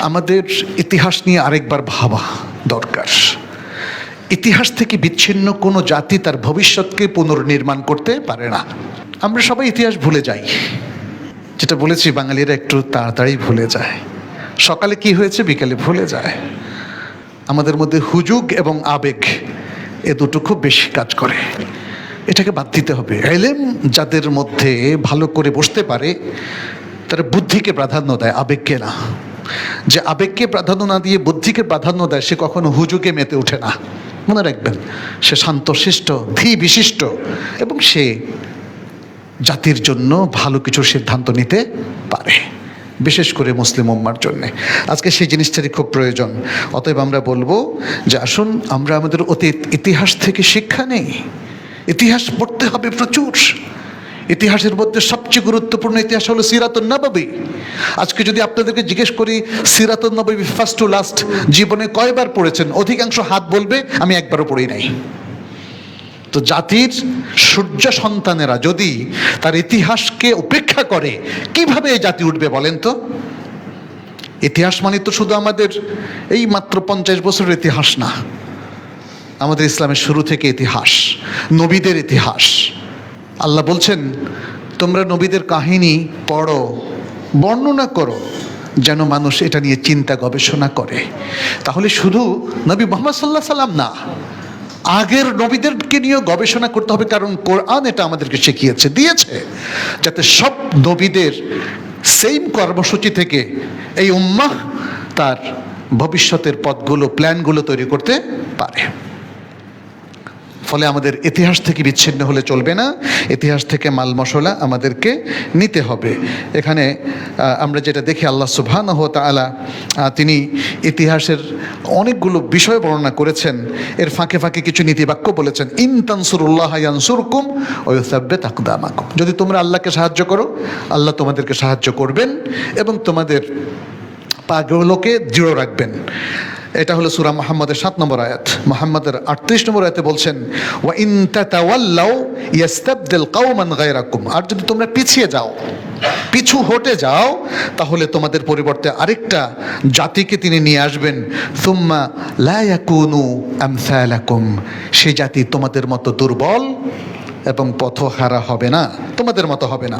আমাদের ইতিহাস নিয়ে আরেকবার ভাবা দরকার। ইতিহাস থেকে বিচ্ছিন্ন কোনো জাতি তার ভবিষ্যৎকে পুনর্নির্মাণ করতে পারে না। আমরা সবাই ইতিহাস ভুলে যাই। যেটা বলেছি, বাঙালিরা একটু তাড়াতাড়ি ভুলে যায়। সকালে কি হয়েছে, বিকালে ভুলে যায়। আমাদের মধ্যে হুজুগ এবং আবেগ এ দুটো খুব বেশি কাজ করে। এটাকে বাদ দিতে হবে। এলেম যাদের মধ্যে ভালো করে বসতে পারে, তারা বুদ্ধিকে প্রাধান্য দেয়, আবেগকে না। যে আবেগকে প্রাধান্য না দিয়ে বুদ্ধিকে প্রাধান্য দেয়, সে কখনো হুজুকে মেতে ওঠে না। মনে রাখবেন, সে শান্তশিষ্ট ধী বিশিষ্ট এবং সে জাতির জন্য ভালো কিছু সিদ্ধান্ত নিতে পারে, বিশেষ করে মুসলিম উম্মার জন্য। আজকে সেই জিনিসটারই খুব প্রয়োজন। অতএব আমরা বলব যে আসুন, আমরা আমাদের অতীত ইতিহাস থেকে শিক্ষা নেই। ইতিহাস পড়তে হবে প্রচুর। ইতিহাসের মধ্যে সবচেয়ে গুরুত্বপূর্ণ ইতিহাস হলো সিরাতুন নববী। আজকে যদি আপনাদেরকে জিজ্ঞেস করি, সিরাতুন নবী ফার্স্ট টু লাস্ট জীবনে কয়বার পড়েছেন? অধিকাংশ হাত বলবে, আমি একবারও পড়ি নাই। তো জাতির সূর্য সন্তানেরা যদি তার ইতিহাসকে উপেক্ষা করে, কীভাবে এই জাতি উঠবে বলেন তো? ইতিহাস মানে তো শুধু আমাদের এই মাত্র পঞ্চাশ বছরের ইতিহাস না। আমাদের ইসলামের শুরু থেকে ইতিহাস, নবীদের ইতিহাস আল্লাহ বলছেন, তোমরা নবীদের কাহিনী পড়ো, বর্ণনা করো, যেন মানুষ এটা নিয়ে চিন্তা গবেষণা করে। তাহলে শুধু নবী মোহাম্মদ সাল্লাহ সাল্লাম না, আগের নবীদেরকে নিয়েও গবেষণা করতে হবে, কারণ কোরআন এটা আমাদেরকে শিখিয়েছে, দিয়েছে, যাতে সব নবীদের সেম কর্মসূচি থেকে এই উম্মাহ তার ভবিষ্যতের পথগুলো, প্ল্যানগুলো তৈরি করতে পারে। ফলে আমাদের ইতিহাস থেকে বিচ্ছিন্ন হলে চলবে না। ইতিহাস থেকে মাল মশলা আমাদেরকে নিতে হবে। এখানে আমরা যেটা দেখি, আল্লাহ সুবহান ও তালা তিনি ইতিহাসের অনেকগুলো বিষয় বর্ণনা করেছেন। এর ফাঁকে ফাঁকে কিছু নীতিবাক্য বলেছেন, ইন তানসুরুল্লাহ ইয়ানসুরকুম ওয়ুসাব্বে তাকদামাকুম যদি তোমরা আল্লাহকে সাহায্য করো, আল্লাহ তোমাদেরকে সাহায্য করবেন এবং তোমাদের পাগুলোকে দৃঢ় রাখবেন। এটা হলো সুরা মোহাম্মদের সাত নম্বর আয়াত। মোহাম্মদের আটত্রিশ নম্বর আয়াতে বলছেন, ওয়া ইন তাতাওয়াল্লাউ ইয়াস্তাবদিল কাওমান গায়রাকুম। আর যদি তোমরা পিছিয়ে যাও, পিছু হটে যাও, তাহলে তোমাদের পরিবর্তে আরেকটা জাতিকে তিনি নিয়ে আসবেন, সুম্মা লা ইয়াকুনু আমসালাকুম। সেই জাতি তোমাদের মতো দুর্বল এবং পথহারা হবে না, তোমাদের মতো হবে না।